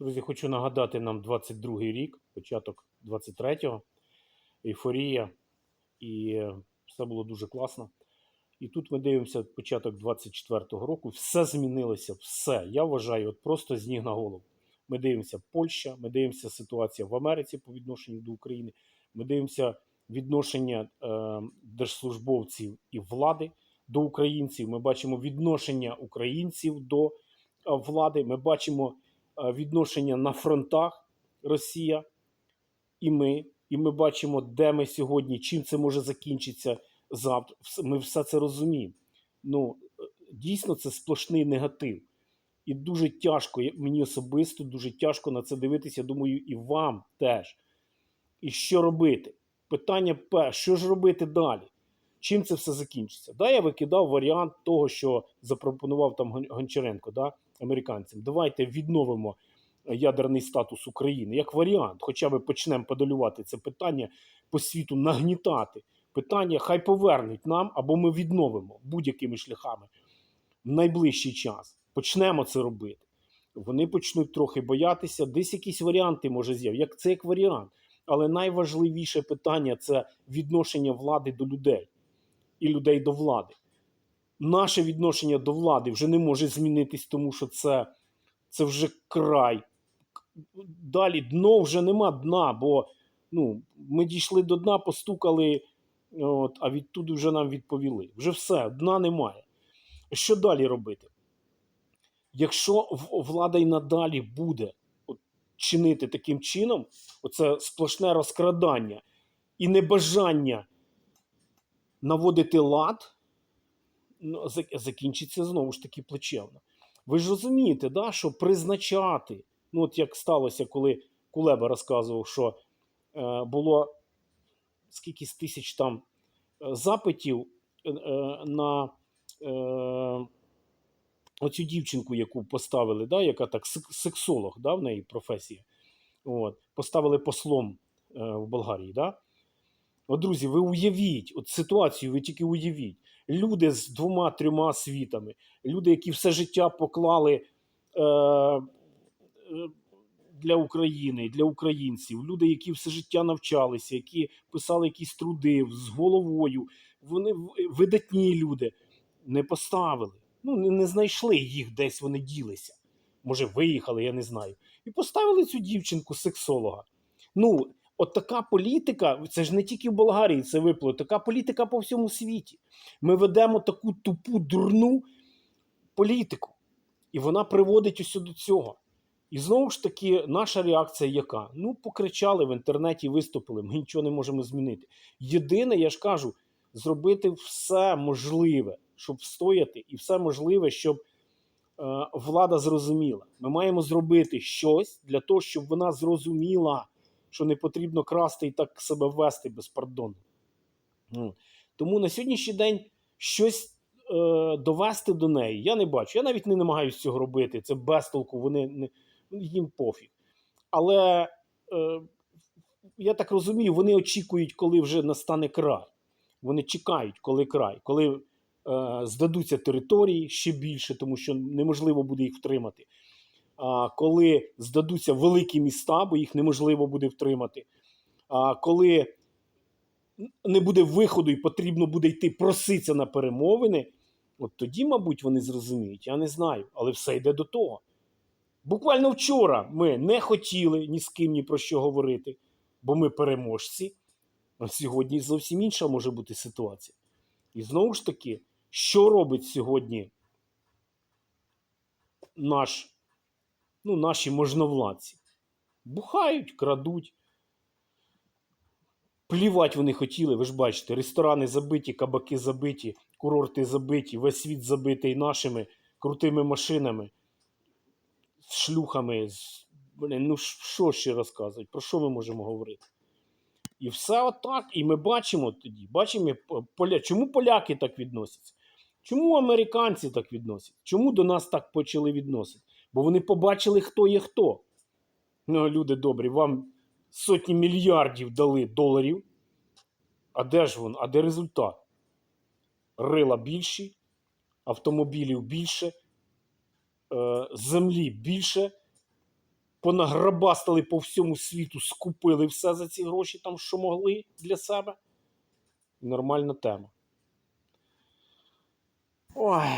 Друзі, хочу нагадати нам 22-й рік, початок 23-го, ейфорія, і все було дуже класно. І тут ми дивимося початок 24-го року. Все змінилося, все. Я вважаю, от просто з ніг на голову. Ми дивимося Польща, ми дивимося ситуація в Америці по відношенню до України. Ми дивимося відношення е, держслужбовців і влади до українців. Ми бачимо відношення українців до е, влади. Ми бачимо відношення на фронтах Росія і ми. І ми бачимо, де ми сьогодні, чим це може закінчитися завтра. Ми все це розуміємо. Ну, е, дійсно, це сплошний негатив. І дуже тяжко, мені особисто дуже тяжко на це дивитися. Думаю, і вам теж. І що робити? Питання П, що ж робити далі? Чим це все закінчиться? Да, я викидав варіант того, що запропонував там Гон- Гончаренко, да, американцям. Давайте відновимо ядерний статус України як варіант. Хоча б почнемо подолювати це питання по світу, нагнітати. Питання хай повернуть нам або ми відновимо будь-якими шляхами в найближчий час. Почнемо це робити. Вони почнуть трохи боятися, десь якісь варіанти може з'явитися. Як це як варіант. Але найважливіше питання це відношення влади до людей і людей до влади. Наше відношення до влади вже не може змінитись, тому що це, це вже край. Далі дно вже нема дна, бо ну, ми дійшли до дна, постукали, от, а відтуди вже нам відповіли. Вже все, дна немає. Що далі робити? Якщо влада й надалі буде от, чинити таким чином, оце сплошне розкрадання і небажання наводити лад, ну, закінчиться знову ж таки плачевно. Ви ж розумієте, да, що призначати, ну от як сталося, коли Кулеба розказував, що е, було скільки з тисяч там е, запитів е, е, на е, оцю дівчинку, яку поставили, да, яка так сексолог, да, в неї професія. От, поставили послом е, в Болгарії. Да? От, друзі, ви уявіть, от ситуацію, ви тільки уявіть. Люди з двома-трьома світами, люди, які все життя поклали е, е, для України, для українців, люди, які все життя навчалися, які писали якісь труди з головою, вони видатні люди, не поставили. Ну, не, знайшли їх десь, вони ділися. Може, виїхали, я не знаю. І поставили цю дівчинку сексолога. Ну, от така політика, це ж не тільки в Болгарії це випло, така політика по всьому світі. Ми ведемо таку тупу, дурну політику. І вона приводить ось до цього. І знову ж таки, наша реакція яка? Ну, покричали в інтернеті, виступили, ми нічого не можемо змінити. Єдине, я ж кажу, зробити все можливе, щоб встояти, і все можливе, щоб е, влада зрозуміла. Ми маємо зробити щось для того, щоб вона зрозуміла, що не потрібно красти і так себе вести безпардонно. Ну, Тому на сьогоднішній день щось е, довести до неї я не бачу. Я навіть не намагаюся цього робити. Це безтолку, вони не, їм пофіг. Але е, я так розумію, вони очікують, коли вже настане край. Вони чекають, коли край, коли е, здадуться території ще більше, тому що неможливо буде їх втримати. Коли здадуться великі міста, бо їх неможливо буде втримати. Коли не буде виходу і потрібно буде йти проситися на перемовини, от тоді, мабуть, вони зрозуміють. Я не знаю, але все йде до того. Буквально вчора ми не хотіли ні з ким ні про що говорити, бо ми переможці. А сьогодні зовсім інша може бути ситуація. І знову ж таки, що робить сьогодні наш, ну, наші можновладці? Бухають, крадуть. Плівать вони хотіли, ви ж бачите, ресторани забиті, кабаки забиті, курорти забиті, весь світ забитий нашими крутими машинами, з шлюхами. З... Блін, ну що ще розказувати? Про що ми можемо говорити? І все отак. І ми бачимо тоді, бачимо, поля... чому поляки так відносяться? Чому американці так відносять? Чому до нас так почали відносити? Бо вони побачили, хто є хто. Ну, люди добрі, вам сотні мільярдів дали доларів. А де ж він? А де результат? Рила більші, автомобілів більше, е, землі більше, понаграбастали по всьому світу, скупили все за ці гроші, там, що могли для себе. Нормальна тема. Ой.